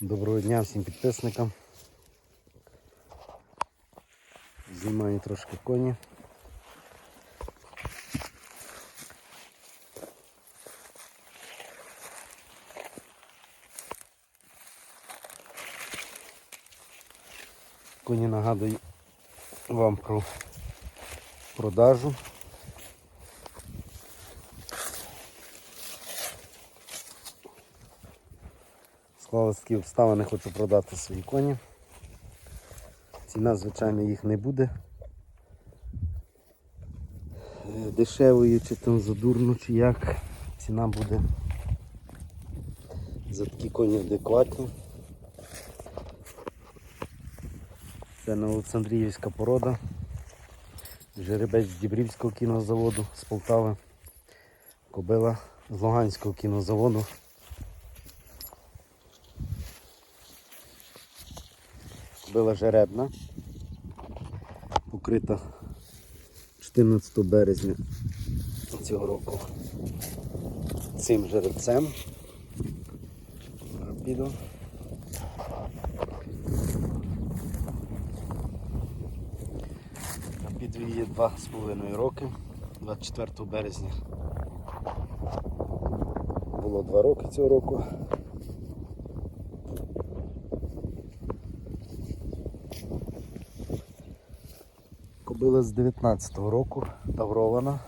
Доброго дня всім підписникам. Знімаю трошки коні. Коні нагадую вам про продажу. Склалися такі обставини, хочу продати свої коні. Ціна, звичайно, їх не буде. Е, Дешевою чи там задурно, чи як. Ціна буде за такі коні адекватні. Це Новоолександріївська порода. Жеребець з Дібрівського кінозаводу з Полтави. Кобила з Луганського кінозаводу. Кобила жеребна. Покрита 14 березня цього року цим жеребцем. Піду. Піду її 2,5 роки, 24 березня. Було 2 роки цього року. Кобила з 19-го року, таврована.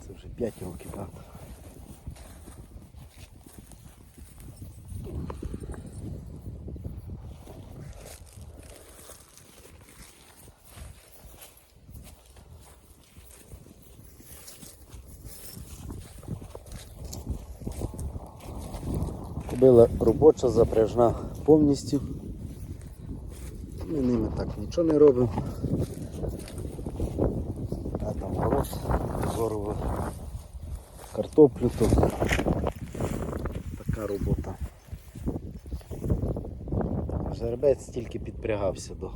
Це вже 5 років, так. Кобила робоча, запряжна повністю. Ми ними так нічого не робимо. А там город, зорово картоплю, то така робота. Жеребець тільки підпрягався до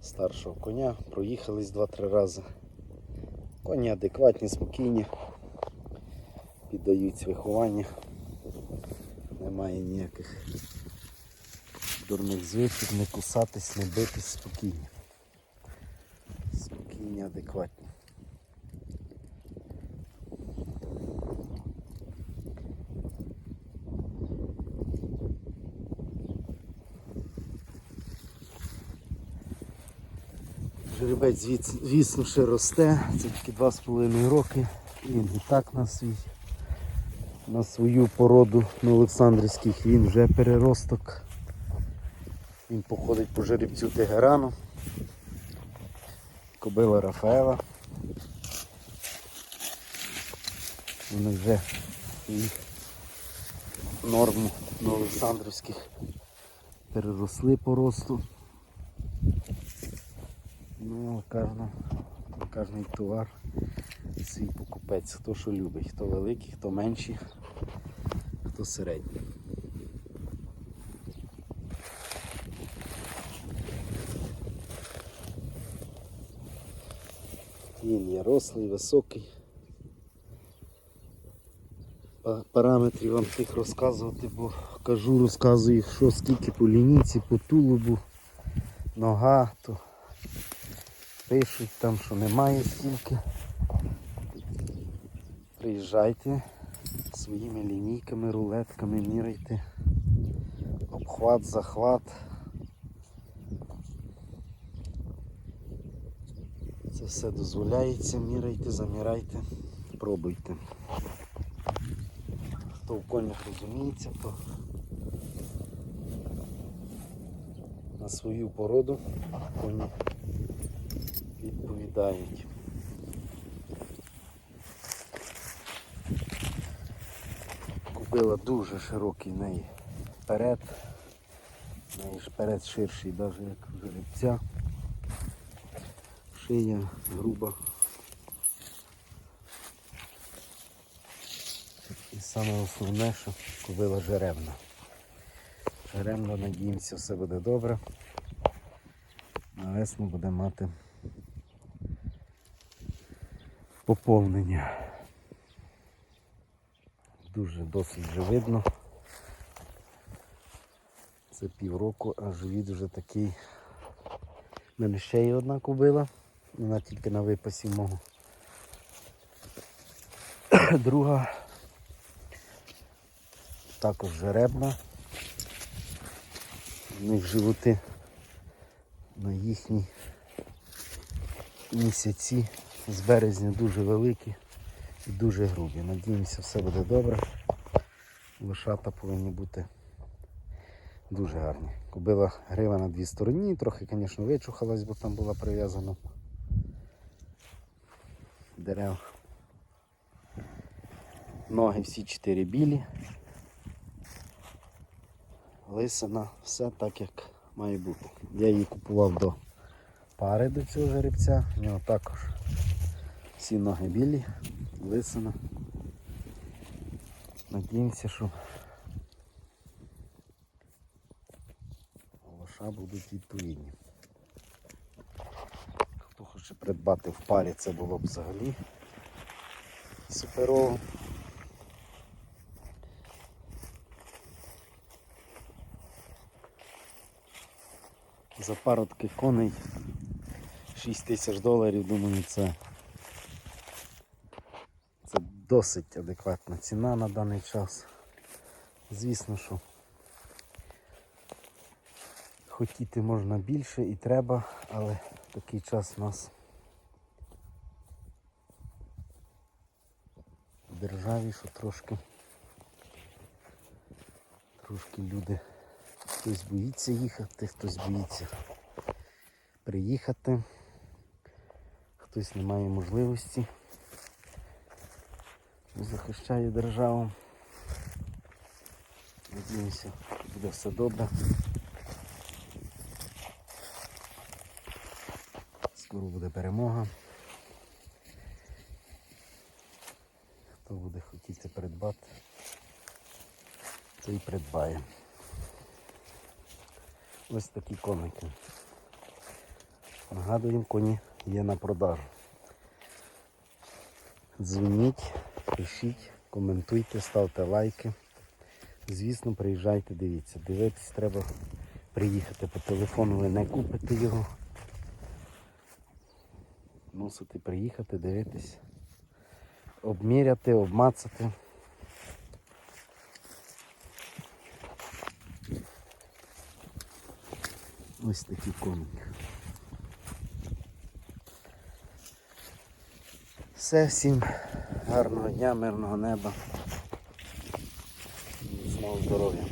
старшого коня, проїхались 2-3 рази. Коні адекватні, спокійні, піддаються вихованню. Немає ніяких дурних звичок, не кусатись, не битись, спокійні. Спокійні, адекватні. Жеребець, звіс- звісно, ще росте, це тільки 2,5 роки. Він і так на свій, на свою породу на Олександрівських він вже переросток. Він походить по жеребцю Тегерану. Кобила Рафаела. Вони вже їх норму на Олександрівських переросли по росту. Ну, кожний товар свій покупець, хто що любить, хто великий, хто менший, хто середній. Він є рослий, високий. Па- Параметрів вам тих розказувати, бо кажу, розказую, що скільки по лінійці, по тулубу, нога, то пишуть там, що немає стільки. Приїжджайте своїми лінійками, рулетками, міряйте. Обхват, захват. Це все дозволяється, міряйте, заміряйте, пробуйте. Хто в конях розуміється, то на свою породу коні відповідають. Купила дуже широкий неї перед. Ширший, навіть як в жеребця. Шия груба. І саме основне, що кобила жеребна. Жеребна, надіємося, все буде добре. на весну буде мати поповнення. Дуже досить вже видно. Це півроку, а живіт вже такий. У мене ще є одна кубила, вона тільки на випасі мого. Друга також жеребна. В них животи на їхні місяці з березня дуже великі і дуже грубі. Надіємося, все буде добре. Лошата повинні бути дуже гарні. Кобила грива на дві стороні, трохи, звісно, вичухалась, бо там була прив'язана дерев. Ноги всі чотири білі. Лисина, все так, як має бути. Я її купував до пари до цього жеребця. У нього також всі ноги білі, лисина. Надіємося, що лоша будуть відповідні. Хто хоче придбати в парі, це було б взагалі суперово. За пару коней 6 тисяч доларів, думаю, це досить адекватна ціна на даний час. Звісно, що хотіти можна більше і треба, але такий час у нас в державі, що трошки трошки люди хтось боїться їхати, хтось боїться приїхати, хтось не має можливості. Захищає державу. Надіємося, буде все добре. Скоро буде перемога. Хто буде хотіти придбати, той придбає. Ось такі коники. Нагадуємо, коні є на продажу. Дзвоніть, пишіть, коментуйте, ставте лайки. Звісно, приїжджайте, дивіться. Дивитись треба приїхати по телефону, ви не купите його. Мусите приїхати, дивитись, обміряти, обмацати. Ось такі коники. Все, всім гарного дня, мирного неба. Знову здоров'я.